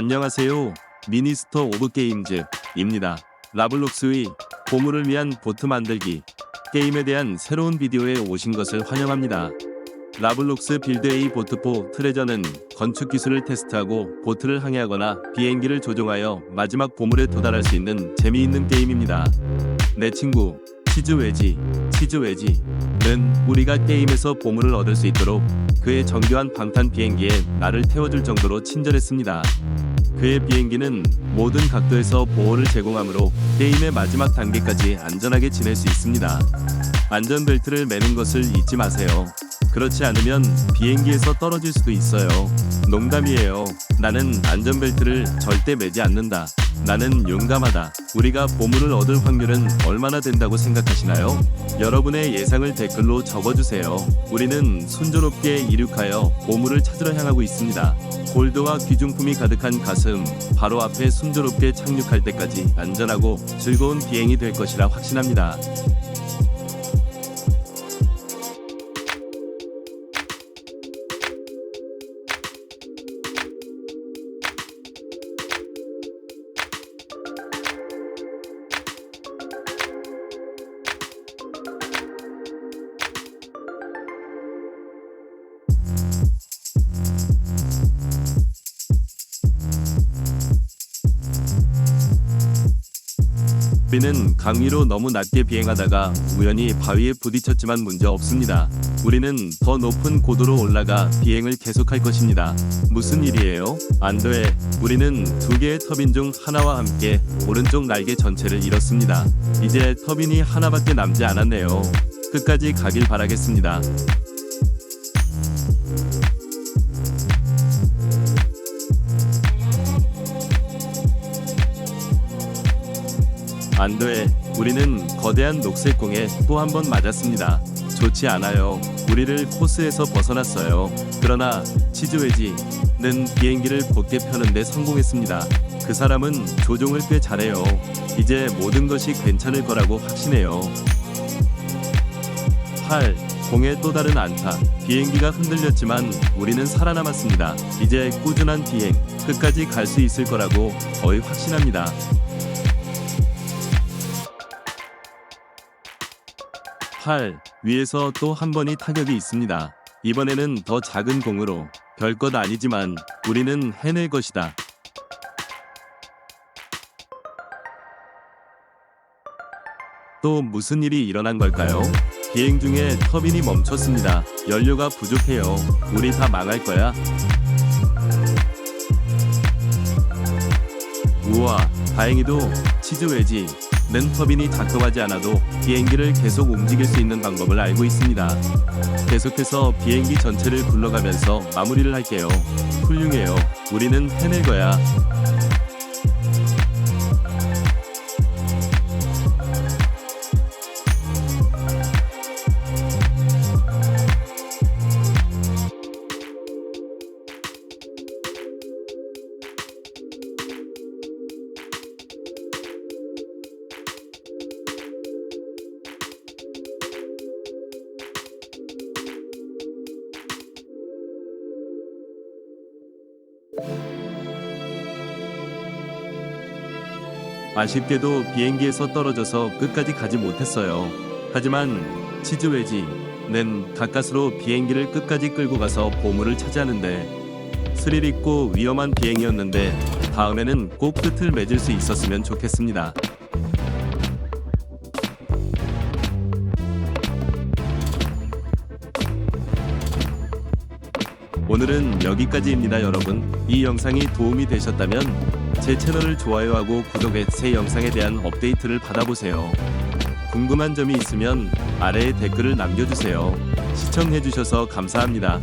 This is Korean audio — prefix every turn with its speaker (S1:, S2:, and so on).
S1: 안녕하세요. 미니스터 오브 게임즈입니다. 라블록스의 보물을 위한 보트 만들기 게임에 대한 새로운 비디오에 오신 것을 환영합니다. 라블록스 빌드 A 보트4 트레저는 건축 기술을 테스트하고 보트를 항해하거나 비행기를 조종하여 마지막 보물에 도달할 수 있는 재미있는 게임입니다. 내 친구 치즈 웨지 치즈 웨지는 우리가 게임에서 보물을 얻을 수 있도록 그의 정교한 방탄 비행기에 나를 태워줄 정도로 친절했습니다. 그의 비행기는 모든 각도에서 보호를 제공하므로 게임의 마지막 단계까지 안전하게 지낼 수 있습니다. 안전벨트를 매는 것을 잊지 마세요. 그렇지 않으면 비행기에서 떨어질 수도 있어요. 농담이에요. 나는 안전벨트를 절대 매지 않는다. 나는 용감하다. 우리가 보물을 얻을 확률은 얼마나 된다고 생각하시나요? 여러분의 예상을 댓글로 적어주세요. 우리는 순조롭게 이륙하여 보물을 찾으러 향하고 있습니다. 골드와 귀중품이 가득한 가슴, 바로 앞에 순조롭게 착륙할 때까지 안전하고 즐거운 비행이 될 것이라 확신합니다. 우리는 강 위로 너무 낮게 비행하다가 우연히 바위에 부딪혔지만 문제 없습니다. 우리는 더 높은 고도로 올라가 비행을 계속할 것입니다. 무슨 일이에요? 안 돼. 우리는 두 개의 터빈 중 하나와 함께 오른쪽 날개 전체를 잃었습니다. 이제 터빈이 하나밖에 남지 않았네요. 끝까지 가길 바라겠습니다. 안 돼. 우리는 거대한 녹색 공에 또 한 번 맞았습니다. 좋지 않아요. 우리를 코스에서 벗어났어요. 그러나 치즈웨지는 비행기를 곧게 펴는데 성공했습니다. 그 사람은 조종을 꽤 잘해요. 이제 모든 것이 괜찮을 거라고 확신해요. 8. 공의 또 다른 안타. 비행기가 흔들렸지만 우리는 살아남았습니다. 이제 꾸준한 비행, 끝까지 갈 수 있을 거라고 거의 확신합니다. 8. 위에서 또 한 번이 타격이 있습니다. 이번에는 더 작은 공으로 별것 아니지만 우리는 해낼 것이다. 또 무슨 일이 일어난 걸까요? 비행 중에 터빈이 멈췄습니다. 연료가 부족해요. 우리 다 망할 거야. 우와, 다행히도 치즈 웨지 는 터빈이 작동하지 않아도 비행기를 계속 움직일 수 있는 방법을 알고 있습니다. 계속해서 비행기 전체를 굴러가면서 마무리를 할게요. 훌륭해요. 우리는 해낼 거야. 아쉽게도 비행기에서 떨어져서 끝까지 가지 못했어요. 하지만 치즈웨지는 가까스로 비행기를 끝까지 끌고 가서 보물을 차지하는데 스릴 있고 위험한 비행이었는데 다음에는 꼭 끝을 맺을 수 있었으면 좋겠습니다. 오늘은 여기까지입니다 여러분 이 영상이 도움이 되셨다면 제 채널을 좋아요하고 구독해 새 영상에 대한 업데이트를 받아보세요. 궁금한 점이 있으면 아래에 댓글을 남겨주세요. 시청해주셔서 감사합니다